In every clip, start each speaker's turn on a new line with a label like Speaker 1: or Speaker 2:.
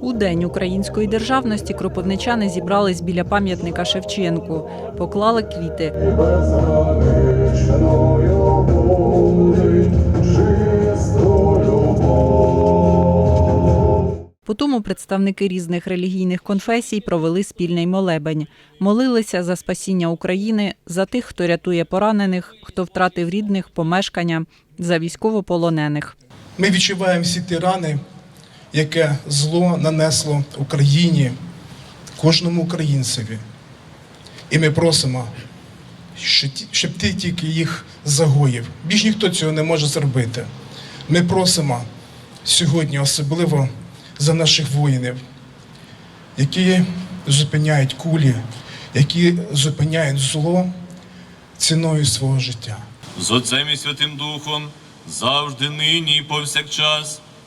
Speaker 1: У День української державності кропивничани зібрались біля пам'ятника Шевченку, поклали квіти. Потім представники різних релігійних конфесій провели спільний молебень. Молилися за спасіння України, за тих, хто рятує поранених, хто втратив рідних, помешкання, за військовополонених.
Speaker 2: Ми відчуваємо всі ті рани, яке зло нанесло Україні, кожному українцеві. І ми просимо, щоб ти тільки їх загоїв. Більш ніхто цього не може зробити. Ми просимо сьогодні особливо за наших воїнів, які зупиняють кулі, які зупиняють зло ціною свого життя.
Speaker 3: з Отцем і Святим Духом, завжди нині і повсякчас,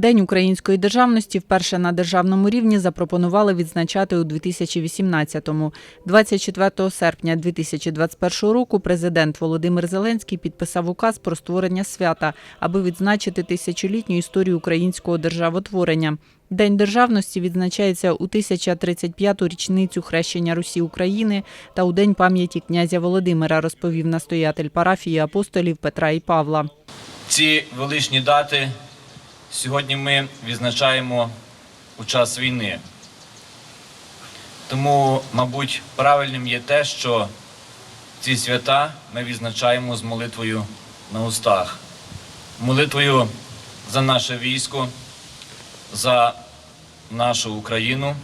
Speaker 1: День української державності вперше на державному рівні запропонували відзначати у 2018-му. 24 серпня 2021 року президент Володимир Зеленський підписав указ про створення свята, аби відзначити тисячолітню історію українського державотворення. День державності відзначається у 1035-ту річницю хрещення Русі України та у День пам'яті князя Володимира, розповів настоятель парафії апостолів Петра і Павла.
Speaker 4: Ці величні дати сьогодні ми відзначаємо у час війни. Тому, мабуть, правильним є те, що ці свята ми відзначаємо з молитвою на устах, молитвою за наше військо, за нашу Україну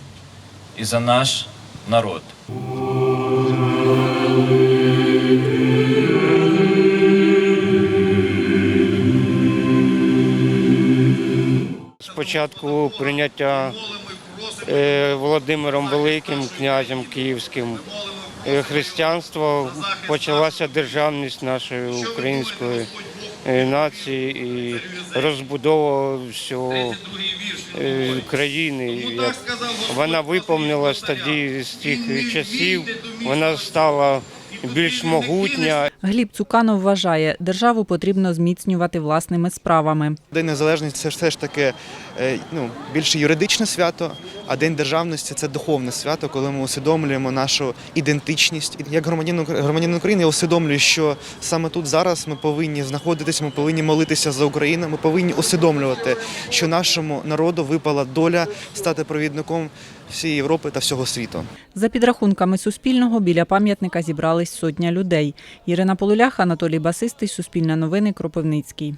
Speaker 4: і за наш народ.
Speaker 5: Спочатку прийняття е, Володимиром Великим, князем Київським. Е, християнства почалася державність нашої української е, нації і розбудова всього країни. Вона виповнилась тоді з тих часів, вона стала більш могутня
Speaker 1: Гліб Цуканов вважає, державу потрібно зміцнювати власними справами.
Speaker 6: День незалежності це все ж таки е, ну, більше юридичне свято, а День державності це духовне свято, коли ми усвідомлюємо нашу ідентичність. Як громадянин, громадянин України я усвідомлюю, що саме тут зараз ми повинні знаходитися, ми повинні молитися за Україну, ми повинні усвідомлювати, що нашому народу випала доля стати провідником всієї Європи та всього світу.
Speaker 1: За підрахунками Суспільного, біля пам'ятника зібрались сотня людей. Ірина Полулях, Анатолій Басистий, Суспільне новини, Кропивницький.